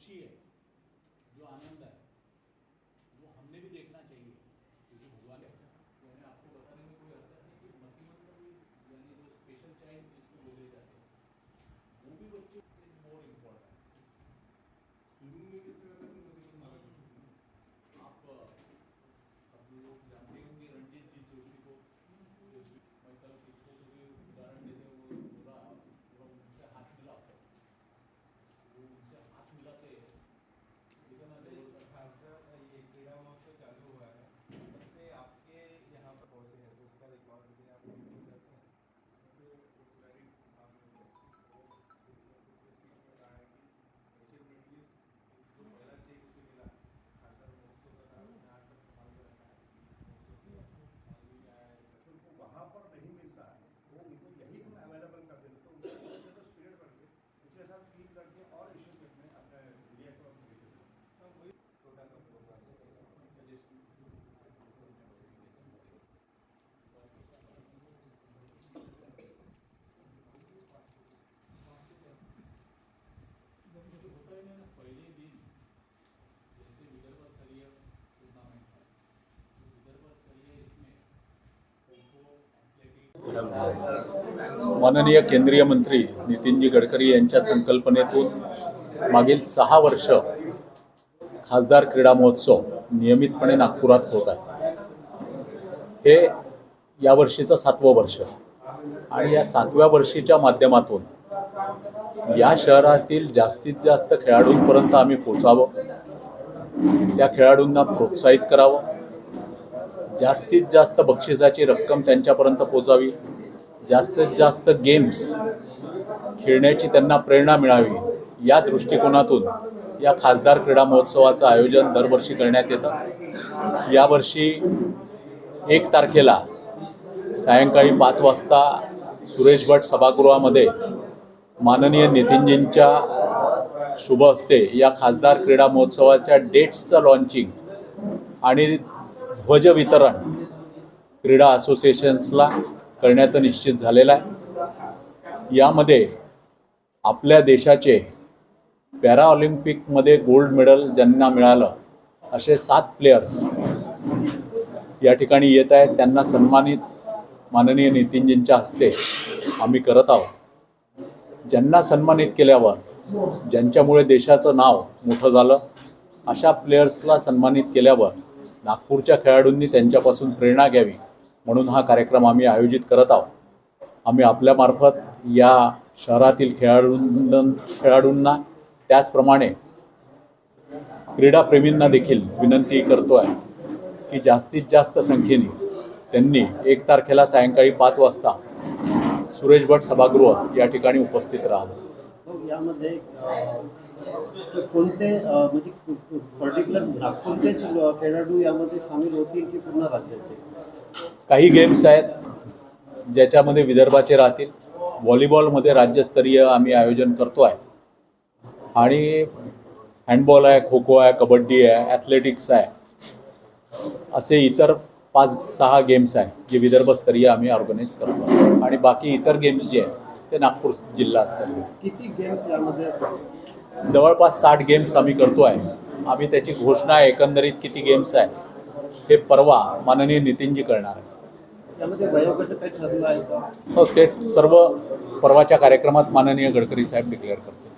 खुशी है जो आनंद है वो हमने भी देखना चाहिए क्योंकि भगवान यानी आपको बताने में कोई अर्थ नहीं कि मतिमंद का भी यानी जो स्पेशल चाइल्ड जिसको बोले जाते हैं वो भी बच्चे इज़ मोर इम्पोर्टेंट आप माननीय केंद्रीय मंत्री नितीनजी गडकरी यांच्या संकल्पनेतून मागील सहा वर्ष खासदार क्रीडा महोत्सव नियमितपणे नागपुरात होत आहे. हे यावर्षीचं सातवं वर्ष. आणि या सातव्या वर्षीच्या माध्यमातून या शहरातील जास्तीत जास्त खेळाडूंपर्यंत आम्ही पोचावं त्या खेळाडूंना प्रोत्साहित करावं. जास्तीत जास्त बक्षिसाची रक्कम त्यांच्यापर्यंत पोचावी. जास्तीत जास्त गेम्स खेळण्याची त्यांना प्रेरणा मिळावी. या दृष्टिकोनातून या खासदार क्रीडा महोत्सवाचं आयोजन दरवर्षी करण्यात येतं. यावर्षी एक तारखेला सायंकाळी पाच वाजता सुरेश भट सभागृहामध्ये माननीय नितीनजींच्या शुभ हस्ते या खासदार क्रीडा महोत्सवाच्या डेट्सचं लॉन्चिंग आणि ध्वज वितरण क्रीडा असोसिएशन्सला करण्याचं निश्चित झालेलं आहे. यामध्ये आपल्या देशाचे पॅराऑलिम्पिकमध्ये गोल्ड मेडल ज्यांना मिळालं असे सात प्लेयर्स या ठिकाणी येत आहेत. त्यांना सन्मानित माननीय नितीनजींच्या हस्ते आम्ही करत आहोत. ज्यांना सन्मानित केल्यावर ज्यांच्यामुळे देशाचं नाव मोठं झालं अशा प्लेयर्सला सन्मानित केल्यावर नागपूरच्या खेळाडूंनी त्यांच्यापासून प्रेरणा घ्यावी म्हणून हा कार्यक्रम आम्ही आयोजित करत आहोत. आम्ही आपल्यामार्फत या शहरातील खेळाडूं खेळाडूंना त्याचप्रमाणे क्रीडाप्रेमींना देखील विनंती करतो आहे की जास्तीत जास्त संख्येने त्यांनी एक तारखेला सायंकाळी पाच वाजता सुरेश भट सभागृह या ठिकाणी उपस्थित राहावं. कोणते म्हणजे पर्टिक्युलर नागपूरचेच खेळाडू यामध्ये सामील होतील की पूर्ण राज्याचे? काही गेम्स आहेत ज्याच्यामध्ये विदर्भाचे राहतील. व्हॉलीबॉलमध्ये राज्यस्तरीय आम्ही आयोजन करतो आहे. आणि हँडबॉल आहे खो खो आहे कबड्डी आहे ॲथलेटिक्स आहे. असे इतर पाच सहा गेम्स आहे जे विदर्भस्तरीय आम्ही ऑर्गनाईज करतो. आणि बाकी इतर गेम्स जे आहेत ते नागपूर जिल्हास्तरीय किती गेम्स यामध्ये जवळपास साठ गेम्स आम्ही करतो आहे आम्ही त्याची घोषणा एकंदरीत किती गेम्स आहे हे परवा माननीय नितीनजी करणार आहे हो ते सर्व परवाच्या कार्यक्रमात माननीय गडकरी साहेब डिक्लेअर करतील.